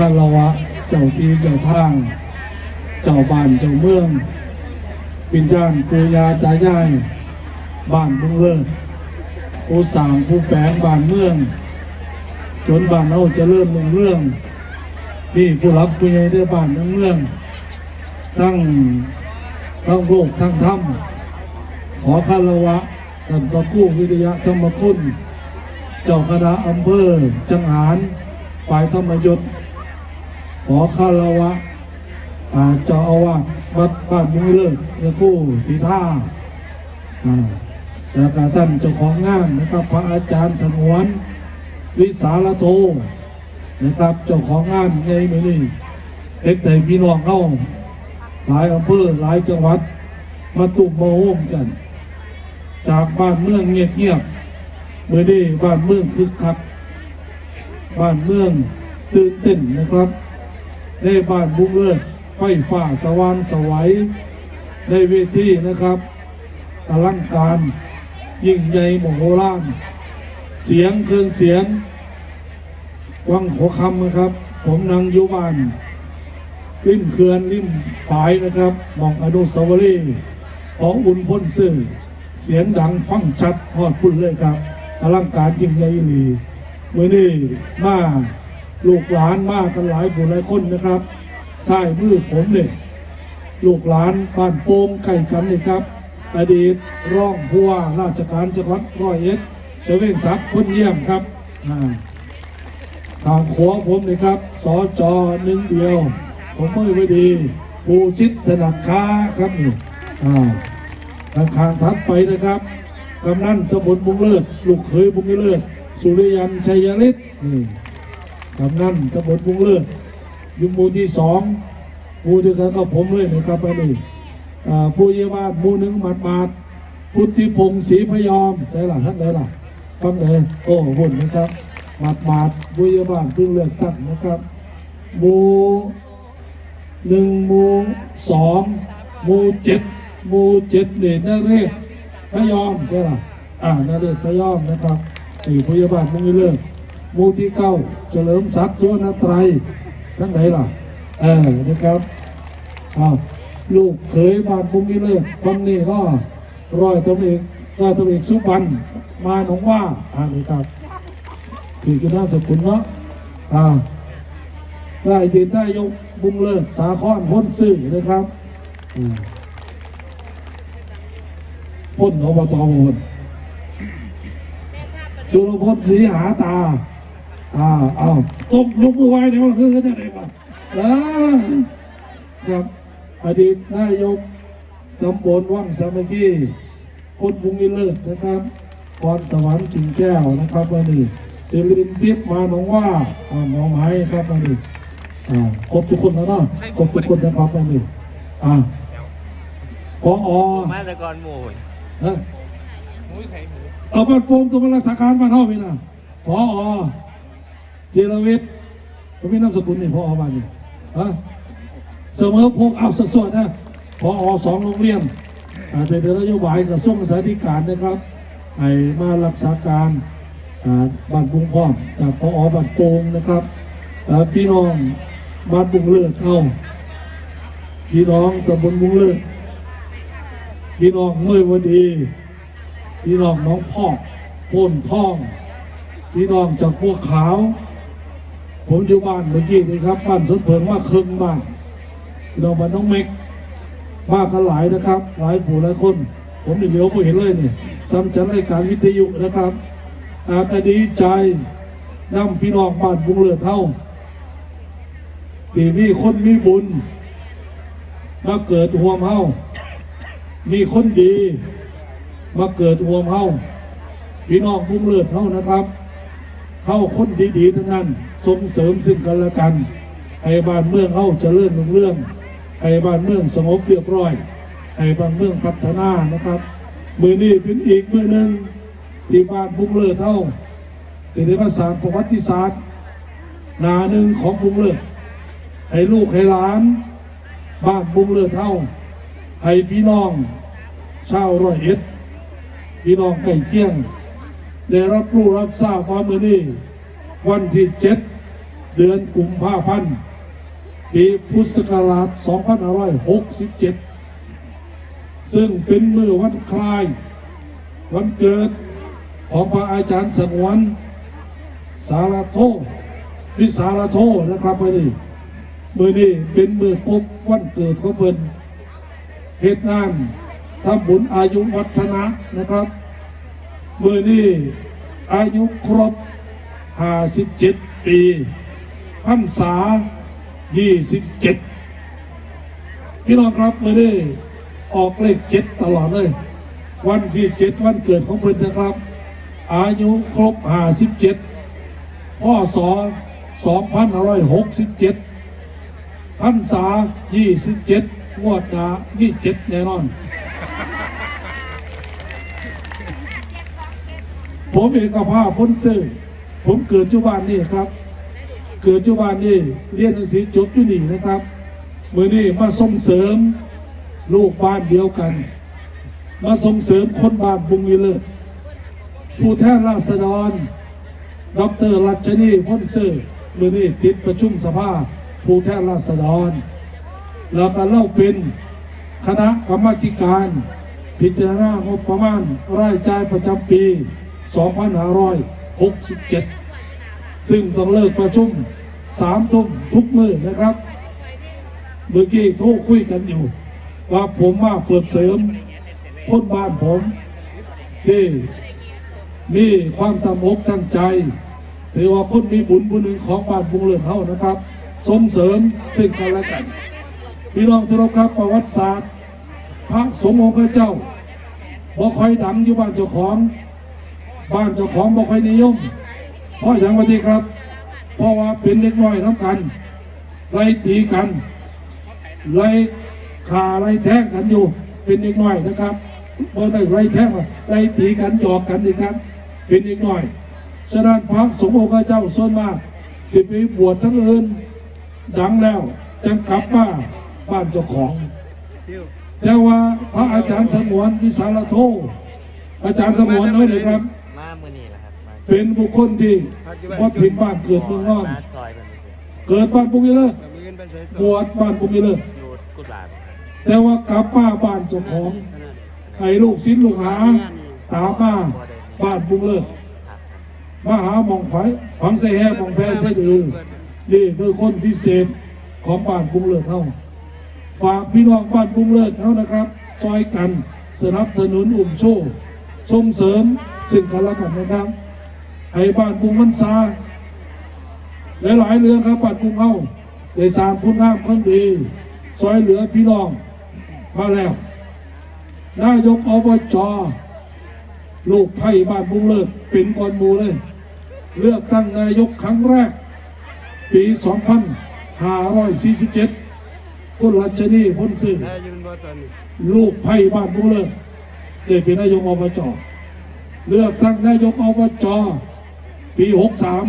คารวะ เจ้าที่เจ้าทาง เจ้าบ้านเจ้าเมืองปิญญาณปูยาตายาย บ้านบุงเลิศผู้สางผู้แปลงบ้านเมือง จนบ้านเราจะเริ่มลงเรื่องนี่ผู้รับผู้ใหญ่ได้บ้านทั้งเมือง ทั้งทั้งโลกทั้งธรรมขอคารวะท่านพระกู้วิทยาธรรมคุณ เจ้าคณะอำเภอจังหารฝ่ายธรรมยุทธ อคารวะอาเจ้าอาวาสวัดบ้านมุ้ยเลิศพระกู้ศรีท่าแล้วก็ท่านเจ้าของงานนะครับพระอาจารย์สงวน วิสารโทนะครับเจ้าของงานในมือนี้เอกแต่พี่น้องเข้าหลายอำเภอหลายจังหวัดมาตุมมาโฮมกัน จากบ้านเมืองเงียบๆเมื่อนี้บ้านเมืองคึกคัก บ้านเมืองตื่นเต้นนะครับ ในบ้านบุ้งเลิศไฟฟ้าสว่างสวัยในเวทีนะครับอลังการ ยิ่งใหญ่โมโหลานเสียงเครื่องเสียง วังหัวคำนะครับ ผมนั่งยูบานริมเขื่อนริมฝายนะครับมองอนุสาวรีย์ของอุ่นพ้นซื่อเสียงดังฟังชัดฮอดพุ่นเลยครับอลังการยิ่งใหญ่หลีเมื่อนี้มา ลูกหลานมากันหลายผู้หลายคนนะครับสายมือผมเนี่ยลูกหลานบ้านโป่งใกล้กันนี่ครับ อดีตร่องผู้ว่าราชการจังหวัดร้อยเอ็ดเจเว่นศักดิ์พ้นเยี่ยมครับอ่าทางขวาผมนี่ครับสอจอหนึ่งเดียว ผมไม่ไว้ดีภูชิตถนัดค้าครับนี่อ่าทางข้างถัดไปนะครับกำนันตำบลบุงเลิศลูกเขยบุงเลิศสุริยันชัยฤทธิ์นี่ กำนันตำบลบุงเลิศอยุหมู่ที่สองหมู่เดียวกันก็ผมเลยนะครับอันนี้อ่าผู้เยี่ยมบ้านหมู่หนึ่งหมัดมาดพุทธิพงศ์ศรีพยอมใช่หล่ะท่านไหนล่ะฟังเลยโอ้หุ่นนะครับหมาดมาดบุยบ้านเพิ่งเลือกตั้งนะครับมูหนึ่งมูสองมูเจ็ดมูเจ็ดเนี่ยนาเรศพยอมใช่ไหมอ่านาเรศพยอมนะครับที่บุยบ้านมุงเลิก มูที่เก้าเฉลิมศักดิ์สุวรรณไตรทั้งไหนล่ะ เออนะครับอ้าวลูกเขยบ้านมุงเลิกคนนี้ก็ร้อยตำเอกร้อยตำเอกสุพรรณมาหนองว่าอ่านี่ครับถือกันน่าสกุลเนาะอ่าได้ดินได้ยกบุ้งเลิศสาคอนพ้นซื่อนะครับอืมพ้นอบตพ้นสุรพลศรีหาตา อ่าเอาตบยกมือไหว้เนี่ยมันคือจะไหนบ้างอ่าครับอดีตนายกตำบลวังสามัคคีคนบุงอิเลิศนะครับพรสวรรค์กิ่งแก้วนะครับวันนี้ศิรินทิพย์มาหนองว่าอ่าหนองไม้ครับวันนี้อ่าครบทุกคนแล้วเนาะครบทุกคนนะครับวันนี้อ่าพออมาแต่ก่อนหมูฮะหมูใส่หมูเอาบัตรโปมตัวมารักษาการมาเท่าไหร่นะพออ ธีรวิทย์ผมมีนามสกุลนี่พออบ้านนี่ฮะเสมอพงเอาสดๆนะพออสองโรงเรียนแต่เดี๋ยวนโยบายกระทรวงศึกษาธิการนะครับให้มารักษาการบ้านบุงพร้อมจากพออบ้านโป่งนะครับพี่น้องบ้านบุงเลิศเอาพี่น้องตำบลบุงเลิศพี่น้องเมื่อวันดีพี่น้องน้องพอกโพนท่อง พี่น้องจากพวกขาว ผมอยู่บ้านเมื่อกี้นี่ครับบ้านสนเพิงว่าเครื่องบ้านพี่น้องบ้านน้องเม็กมากันหลายนะครับ หลายผู้หลายคน ผมนี่เหลียวไม่เห็นเลยนี่ซ้ำจัดรายการวิทยุนะครับอากดีใจนำพี่น้องบ้านบุงเลือเท่าที่มีคนมีบุญมาเกิดห่วมเฮามีคนดี มาเกิดห่วมเฮาพี่น้องบุงเลือเท่านะครับ เฮาคนดีๆทั้งนั้นส่งเสริมซึ่งกันและกัน ให้บ้านเมืองเฮาเจริญรุ่งเรือง ให้บ้านเมืองสงบเรียบร้อย ให้บ้านเมืองพัฒนานะครับ มือนี้เป็นอีกมือหนึ่งที่บ้านบุงเลิศเท่าศิลปศาสตร์ประวัติศาสตร์หนาหนึ่งของบุงเลิศให้ลูกให้หลาน บ้านบุงเลิศเท่าให้พี่น้องชาวร้อยเอ็ดพี่น้องใกล้เคียง ได้รับรู้รับทราบว่ามือนี้วันที่เจ็ดเดือนกุมภาพันธ์ปีพุทธศักราช 2567 ซึ่งเป็นมือวันคลาย วันเกิดของพระอาจารย์สงวนสารโทวิสารโทนะครับไปนี่มือนี้เป็นมือครบวันเกิดของเพิ่นเหตุงานทำบุญอายุวัฒนะนะครับ มือนี้อายุครบ 57 ปีพรรษา 27 พี่น้องครับมือนี้ออกเลขเจ็ดตลอดเลย วันที่เจ็ดวันเกิดของเพิ่นนะครับ อายุครบ 57พ่อสอ2567พรรษา 27 งวดหนามีเจ็ดแน่นอน ผมเอกภาพพ้นซื่อผมเกิดจุบานนี่ครับ เกิดจุบานนี่เรียนหนังสือจบอยู่นี่นะครับเมื่อนี้มาส่งเสริมลูกบ้านเดียวกัน มาส่งเสริมคนบ้านบุงวิเลศผู้แทนราษฎรดอกเตอรรัชนีพ้นซื่อมือนี้ติดประชุมสภาผู้แทนราษฎร แล้วก็เล่าเป็นคณะกรรมาการพิจารณางบประมาณรายจ่ายประจำปี 2567 ซึ่งต้องเลิกประชุมสามทุ่มทุกมือนะครับ เมื่อกี้โทรคุยกันอยู่ ว่าผมมาเปิดเสริมคนบ้านผม ที่มีความตำอกตั้งใจถือว่าคนมีบุญบุญหนึ่งของบ้านบุงเรือนเฮานะครับ ส่งเสริมซึ่งกันและกันพี่น้องที่เคารพครับประวัติศาสตร์ พระสงฆ์องค์พระเจ้าบ่ค่อยดังอยู่บ้านเจ้าของ บ้านเจ้าของบ่ค่อยนิยม เพราะอย่างว่าที่ครับ เพราะว่าเป็นเล็กน้อยน้ำกันไล่ตีกันไล่ขาไล่แท้งกันอยู่ เป็นเล็กน้อยนะครับบ่ได้ไล่แท้งหรตีกันหยอกกันนี่ครับ เป็นเล็กน้อยฉะนั้นพระสงฆ์องค์พระเจ้าส่วนมากสิไปบวชทั้งอื่นดังแล้วจึงกลับมาบ้านเจ้าของ แต่ว่าพระอาจารย์สมวนวิสารโทอาจารย์สมวนน้อยเลยครับ เป็นบุคคลที่วัดถิ่นบ้านเกิดเมืองนอนมาซอยกันนี่สิเกิดบ้านปุกิเลิศมือไปใส่บวชบ้านปุกิเลิศอยู่กุหลาบแต่ว่ากลับมาบ้านเจ้าของให้ลูกศิษย์ลูกหาตามมาบ้านปุกิเลิศครับมาหาหมองไฟฝังใส่แห่หมองแพรใส่ดือนี่คือคนพิเศษของบ้านปุกิเลิศเท่าฝากพี่น้องบ้านปุงเลิศเขานะครับ ซอยกันสนับสนุนอุ่มโชว์ส่งเสริมซึ่งกันและกันนะครับ ให้บ้านปุงมันซาหลายๆเรือครับบ้านปุงเฮาได้สางคุณงามคนดีซอยเหลือพี่น้องมาแล้วนายกอบจลูกไผ่บ้านปุงเลิศเป็นกอนมูเลย เลือกตั้งนายกครั้งแรก ปี 2547คนรัชนีพ้นสื่อถ้ายืนบ่ตอนนี้ลูกไผ่บ้านบุงเลิศได้เป็นนายกอบจเลือกตั้งนายกอบจ ปี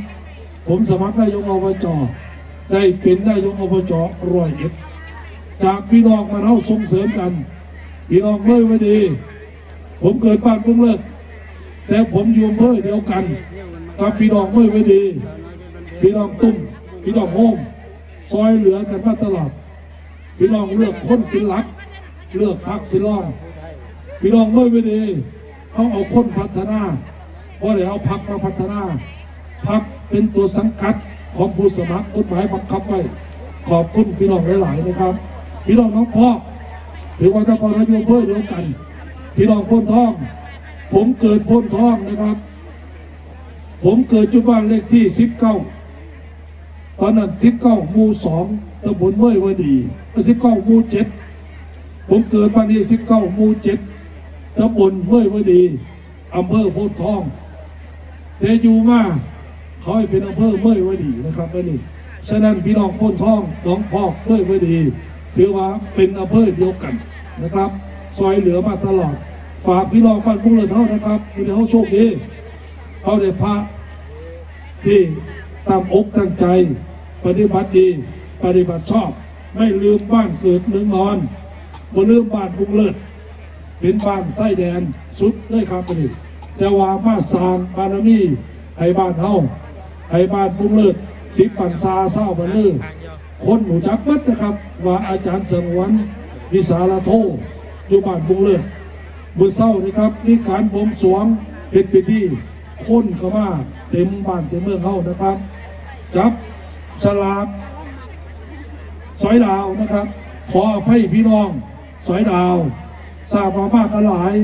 63 ผมสมัครนายกอบจได้เป็นนายกอบจร้อยเอ็ดจากพี่น้องมาเท่าส่งเสริมกัน พี่น้องเมื่อไว้ดี ผมเกิดบ้านบุงเลิศแต่ผมอยู่อำเภอเดียวกันกับพี่น้องเมื่อไว้ดี พี่น้องตุ้มพี่น้องโฮมซอยเหลือกันมาตลอดพี่น้องเลือกคนเป็นหลัก เลือกพักเป็นรองพี่น้องเมื่อไม่ดีเขาเอาคนพัฒนาเพราะเดี๋ยวเอาพักมาพัฒนา พักเป็นตัวสังกัดของผู้สมัครกฎหมายบังคับไว้ขอบคุณพี่น้องหลายๆนะครับ พี่น้องน้องพ่อถือว่าตะกอนอายุเพื่อเดียวกัน พี่น้องพ้นท้อง ผมเกิดพ้นท้องนะครับ ผมเกิดจุบ้านเลขที่สิบเก้าตอนนั้นสิบเก้ามูสองตำบลเมื่อยวดีสิบเก้ามูเจ็ดผมเกิดบ้านที่สิบเก้ามูเจ็ดตำบลเมื่อยวดีอำเภอโพธิ์ทองแต่อยู่มา ขาให้เป็นอำเภอเมื่อยวดีนะครับไม่นี่ฉะนั้นพี่น้องพธิ์ทองน้องพอกเมื่อยวดีถือว่าเป็นอำเภอเดียวกันนะครับ ซอยเหลือมาตลอด ฝากพี่น้องบ้านพุ่งเรือเท่านะครับมีแต่าโชคดีเขาได้พระที่ตามอกตั้งใจ ปฏิบัติดี ปฏิบัติชอบ ไม่ลืมบ้านเกิดเมืองนอนบ่ลืมบ้านบุงเลิศเป็นบ้านไส้แดนสุดเลยครับนี่แต่ว่ามาสร้างบารมีให้บ้านเฮา ให้บ้านบุงเลิศสิปันซาเศร้าบันลือทางย่อคนหนูจักมัดนะครับ ว่าอาจารย์สงวันวิสาลโทอยู่บ้านบุงเลิศบุญเศร้านะครับมีการบวงสวงเป็นพิธีคนก็มาเต็มบ้านเต็มเมืองเฮานะครับ จับสลากสอยดาวนะครับ ขออภัยพี่น้องสอยดาวทราบมามากกันหลาย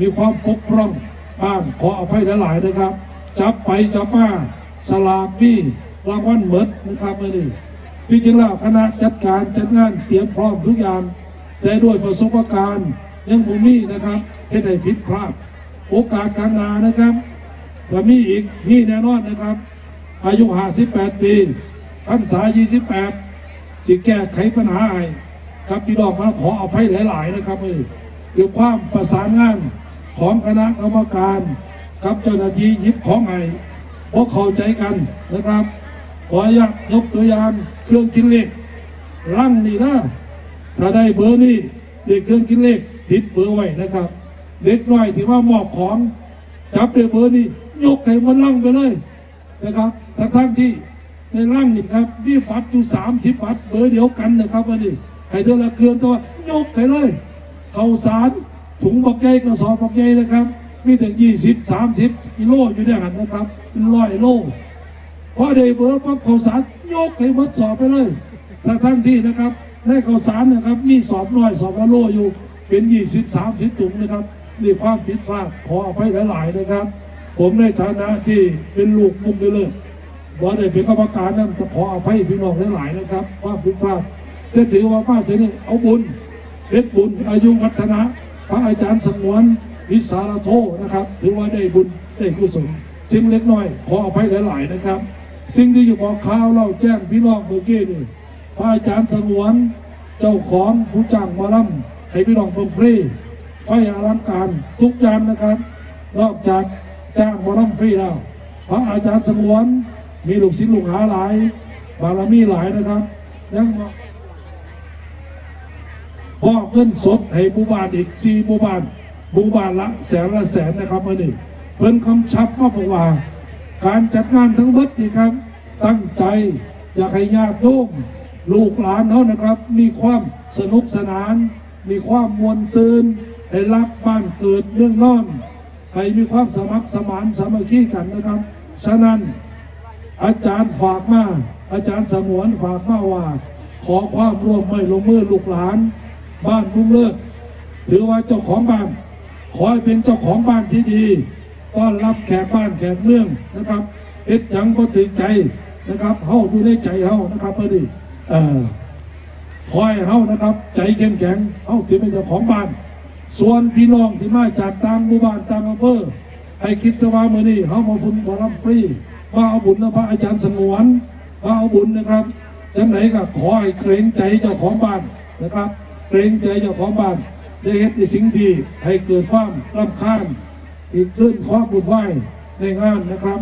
มีความปกพร่องบ้างขออภัยหลายๆนะครับ จับไปจับมา สลากมีรางวัลเหมิดนะครับมื่อนี้ที่จริงแล้วคณะจัดการจัดงานเตรียมพร้อมทุกอย่าง แต่ด้วยประสบการณ์ยังบุมีนะครับให้ได้ผิดพลาด โอกาสข้างหน้านะครับถ้ามีอีกมีแน่นอนนะครับ อายุ 58 ปีพรรษา 28สิแก้ไขปัญหาให้ครับพี่น้องมาขออภัยหลาย ๆ นะครับเอ้ยด้วยความประสานงานของคณะกรรมการกับเจ้าหน้าที่ยิบของให้พวกเข้าใจกันนะครับ ขออนุญาตยกตัวอย่างเครื่องคิดเลขร่งนี่นะถ้าได้เบอร์นี่เด็กเครื่องคิดเลขติดเบอร์ไว้นะครับ เด็กน้อยที่ว่ามอบของจับได้เบอร์นี่ยกให้มันลั่งไปเลยนะครับทั้งทั้งๆที่ในร่างนี่ครับมีบัตรอยู่สามสิบบัตรเบอร์เดียวกันนะครับวันนี้ให้เธอละเครื่องตัวยกให้เลย เข้าสารถุงบักใหญ่กระสอบบักใหญ่นะครับ มีถึงยี่สิบสามสิบกิโลอยู่ในหันนะครับเป็นร้อยโลพอได้เบอร์ปั๊บข้าวสารยกให้หมดสอบไปเลยถ้าทั้งที่นะครับในข้าวสารนะครับ มีสอบน้อยสอบละโลอยู่เป็นยี่สิบสามสิบถุงนะครับนี่ความผิดพลาดขออภัยหลาย ๆ นะครับ ผมในฐานะที่เป็นลูกมุกไปเลยบอได้เป็นกรรมการนั่นขออภัยพี่น้องหลาย ๆ นะครับ ความผิดพลาดจะถือว่าป้าเจนี่เอาบุญเพชรบุญอายุวัฒนะ พระอาจารย์สงวน วิสารโทนะครับ ถือว่าได้บุญได้กุศลสิ่งเล็กน้อย ขออภัยหลาย ๆ นะครับ สิ่งที่อยู่บอกข่าวเราแจ้งพี่น้องเมื่อกี้นี่พระอาจารย์สงวนเจ้าของผู้จ้างมาล่ำให้พี่น้องเบิ่งฟรีไฟอลังการทุกอย่างนะครับ นอกจากจ้างมาล่ำฟรีแล้วพระอาจารย์สงวนมีลูกศิษย์ลูกหาหลาย บารมีหลายนะครับยังมอบเงินสดให้หมู่บ้านอีกสี่หมู่บ้าน หมู่บ้านละแสนละแสนนะครับมื่อนี้เพิ่นคำชับมาบอกว่า การจัดงานทั้งหมดนี่ครับ ตั้งใจอยากให้ญาติโยมลูกหลานเขานะครับ มีความสนุกสนาน มีความมวลซืนให้รักบ้านเกิดเมืองนอนให้มีความสมัครสมานสามัคคีกันนะครับ ฉะนั้นอาจารย์ฝากมาอาจารย์สมวนฝากมาว่า ขอความร่วมมือลงมือลูกหลาน บ้านมุงเลิศถือว่าเจ้าของบ้าน ขอให้เป็นเจ้าของบ้านที่ดีต้อนรับแขกบ้านแขกเมืองนะครับเอ็ดยังก็ถึงใจนะครับเฮาอยู่ในใจเฮานะครับพอดีเอ่อคอยเฮานะครับ ใจเข้มแข็งเฮาถือเป็นเจ้าของบ้าน ส่วนพี่น้องที่มาจากต่างหมู่บ้านต่างอำเภอให้คิดสว่ามื้อนี้เฮามาฟุนบอลำฟรีมาเอาบุญนะพระอาจารย์สงวนมาเอาบุญนะครับจังไหนก็ขอให้เกรงใจเจ้าของบ้านนะครับ เกรงใจเจ้าของบ้าน ได้เห็นในสิ่งที่ให้เกิดความรำคาญอีกขึ้นความบุญไหวในงานนะครับ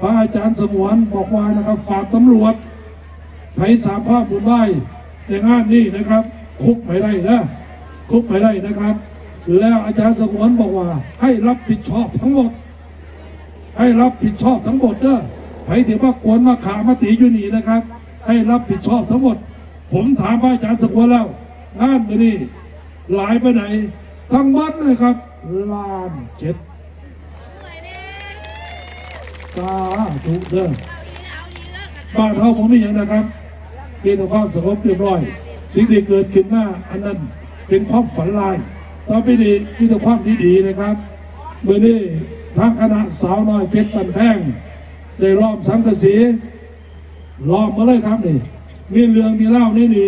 พระอาจารย์สงวนบอกว่านะครับ ฝากตำรวจไผสามภาพบุญไหวในงานนี้นะครับ คุกไม่ได้นะคุกไม่ได้นะครับ แล้วอาจารย์สงวนบอกว่า ให้รับผิดชอบทั้งหมด ให้รับผิดชอบทั้งหมดเด้อไผถือว่ากวนมาขามาตีอยู่นี่นะครับ ให้รับผิดชอบทั้งหมด ผมถามพระอาจารย์สกวนแล้วงานไปนี่ หลายไปไหน ทั้งวัดเลยครับล้านเจ็ดสาธุเด้อบ้านเฮาผมมีอย่างนะครับมีแต่ความสงบเรียบร้อย สิ่งที่เกิดขึ้นมาอันนั้นเป็นความฝันลายต่อไปนี้มีแต่ความดีๆนะครับเมื่อนี้ทางคณะสาวน้อยเพชรปันแพงได้รอบสังกะสีล้อมมาเลยครับนี่มีเรื่องมีเล่านี่นี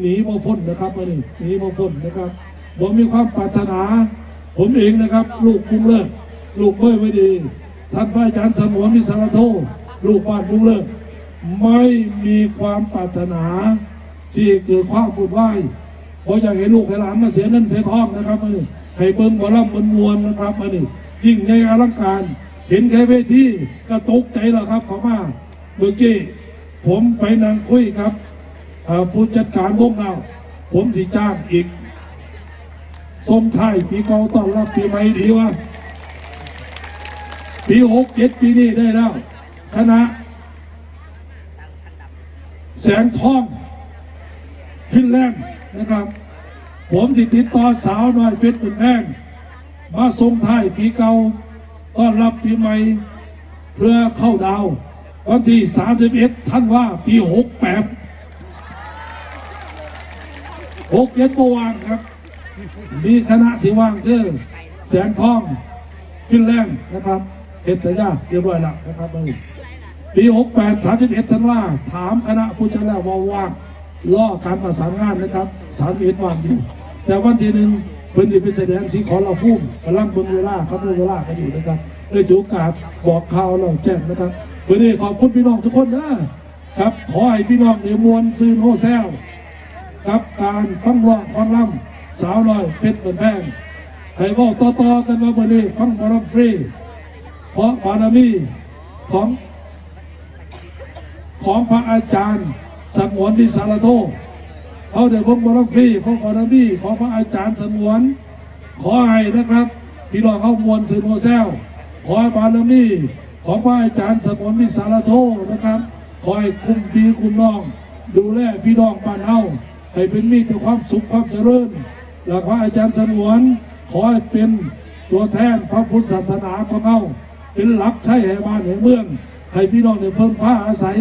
หนีบ่พ้นนะครับมานี่หนีบ่พ้นนะครับผมมีความปรารถนา ผมเองนะครับ ลูกกรุงเลิศลูกเบ้ยไว้ดีท่านพระอาจารย์สมวนมิสารโทลูกบ้านกรุงเลิศไม่มีความปรารถนา ที่เกิดความบุญไหวเพราะอยากให้ลูกให้หลานมาเสียเงินเสียทองนะครับมานี่ให้เบิ้งบอลำมวนมวนๆนะครับมานี่ยิ่งใหญ่อลังการ เห็นแค่เวทีก็ตกใจแล้วครับขามาเมื่อกี้ผมไปนั่งคุยครับ ผู้จัดการวงเราผมสิจ้างอีกสมไทยปีเก่าต้อนรับปีใหม่ดีวะปีหกเจ็ดปีนี้ได้แล้วคณะ แสงทอง ฟินแลนด์นะครับ ผมสิติดต่อสาวน้อยเพชรเป็นแพงมาส่งท้ายปีเก่าต้อนรับปีใหม่ เพื่อเข้าดาว วันที่ 31ท่านว่าปี 68 6เย็นเมื่อวานครับ มีคณะที่ว่างคือแสงทองฟินแลนด์นะครับเฮ็ดสัญญาเรียบร้อยแล้วนะครับเออปี68 31ท่านว่าถามคณะผู้จัดแล้วว่าว่างล่อการประสานงานนะครับ31ว่างอยู่ แต่วันที่หนึ่งเพิ่นจะไปแสดงสีขอเราพุ่มกำลังเบิ่งเวลาครับเบิ่งเวลากันอยู่นะครับเลยถือโอกาสบอกข่าวเราแจ้งนะครับวันนี้ขอบคุณพี่น้องทุกคนนะครับ ขอให้พี่น้องในมวลซืนโฮแซล กับการฟังร้องฟังล่ำสาวน้อยเพชรเหมือนแพงให้ว่าต่อๆกันมาเมื่อนี้ฟังบารมฟรี เพราะบารมีของของพระอาจารย์สงวนวิสารโทเขาเดี๋ยวพงบารมฟรีพงบารมีของพระอาจารย์สงวนขอให้นะครับพี่น้องเขามวลสือโมแซวขอให้บารมีของพระอาจารย์สงวนวิสารโทนะครับขอให้คุ้มปีคุ้มน้อง ดูแลพี่น้องบ้านเฮา ให้เป็นมีแต่ความสุขความเจริญและพระอาจารย์สงวน ขอให้เป็นตัวแทนพระพุทธศาสนาของเราเป็นหลักใช้ให้บ้านให้เมือง ให้พี่น้องเนี่ยเพิ่มผ้าอาศัย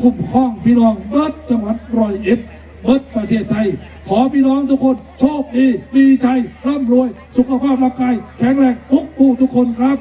คุ้มครองพี่น้องเบิดจังหวัดร้อยเอ็ดเบิดประเทศไทย ขอพี่น้องทุกคนโชคดีมีชัยร่ำรวย สุขภาพร่างกายแข็งแรงทุกผู้ทุกคนครับ